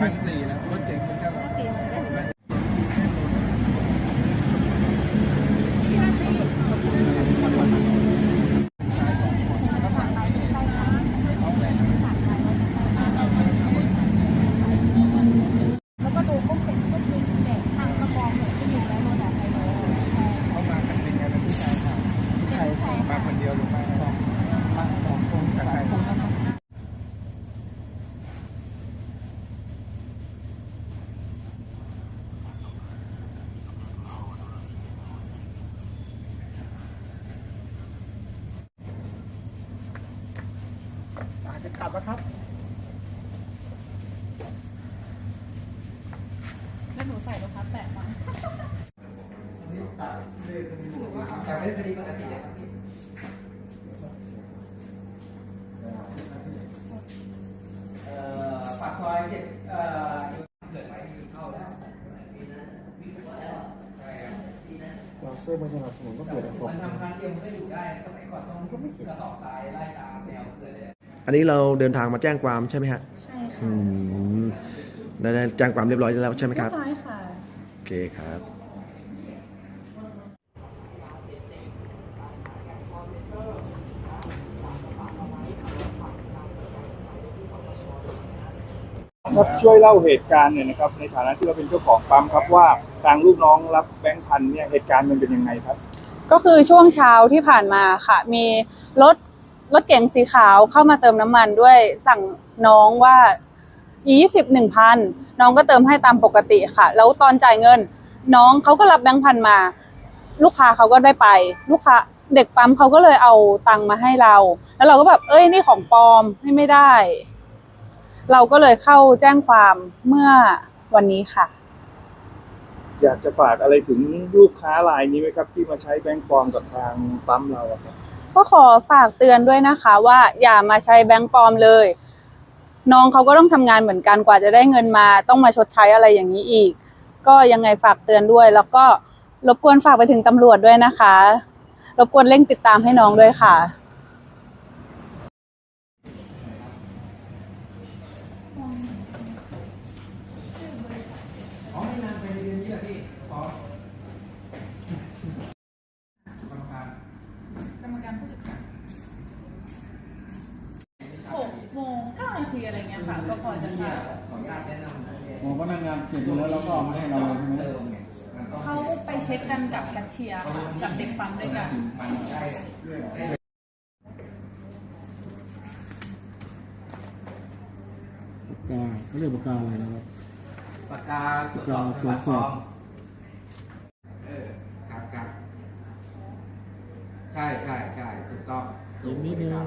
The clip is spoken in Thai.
พันสี่นะรถเก๋งเหมือนกัน แล้วก็ดูปุ๊บเป็นปุ๊บมีเด็กทางกระบอกเหมือนที่อยู่ในรถอะไฮโลใช่ เขามากันเป็นไงเป็นผู้ชายค่ะผู้ชายมาคนเดียวหรือมาสองมาสองคนกับใครอา จจะกลับแล้วครับ แล้วหนูใส่รองเท้าแตะมาจากเป็นคดีปกติเลยครับพี่เอ่อปากซอยเจ็ดเอ่อเกิดไหมเข้าแล้วใช่ครับเราเสื้อมาสนับสนุนก็เกิดอะไรมันทำครั้งเดียวมันก็อยู่ได้สมัยก่อนต้องกระสอบทรายไล่ตามแนวเกิดเลย อันนี้เราเดินทางมาแจ้งความใช่ไหมฮะใช่ค่ะอืมได้ได้แจ้งความเรียบร้อยแล้วใช่ไหมครับร้อยค่ะโอเคครับ ครับช่วยเล่าเหตุการณ์หน่อยนะครับ ในฐานะที่เราเป็นเจ้าของปั๊มครับว่าทางลูกน้องรับแบงค์พันเนี่ยเหตุการณ์มันเป็นยังไงครับ ก็คือช่วงเช้าที่ผ่านมาค่ะ มีรถ รถเก๋งสีขาวเข้ามาเติมน้ำมันด้วยสั่งน้องว่ายี่สิบหนึ่งพันน้องก็เติมให้ตามปกติค่ะ แล้วตอนจ่ายเงิน น้องเขาก็รับแบงค์พันมา ลูกค้าเขาก็ได้ไป ลูกค้าเด็กปั๊มเขาก็เลยเอาตังค์มาให้เรา แล้วเราก็แบบเอ้ยนี่ของปลอมให้ไม่ได้ เราก็เลยเข้าแจ้งความเมื่อวันนี้ค่ะ อยากจะฝากอะไรถึงลูกค้ารายนี้ไหมครับ ที่มาใช้แบงค์ปลอมกับทางปั๊มเราครับ ก็ขอฝากเตือนด้วยนะคะ ว่าอย่ามาใช้แบงค์ปลอมเลย น้องเขาก็ต้องทำงานเหมือนกันกว่าจะได้เงินมา ต้องมาชดใช้อะไรอย่างนี้อีก ก็ยังไงฝากเตือนด้วย แล้วก็รบกวนฝากไปถึงตำรวจด้วยนะคะรบกวนเร่งติดตามให้น้องด้วยค่ะ อ๋อไม่นานไปเดือนนี้แหละพี่ขอกรรมการ กรรมการผู้จัดการหกโมงเก้า นาทีอะไรเงี้ยค่ะ ก็พอจะที่ค่ะขออนุญาตแนะนำนะหมอพนักงานเสร็จแล้วเราก็เอามาให้เราเลยใช่ไหมเติมเนี่ยมันต้องเขาไปเช็คกันกับแคชเชียร์ค่ะกับเด็กปั๊มด้วยกันมันได้ได้ปากกาเขาเรียกปากกาอะไรนะครับ ปากกาตรวจสอบประวัติปลอมเออครับครับใช่ใช่ใช่ถูกต้องอีกนิดนึงครับ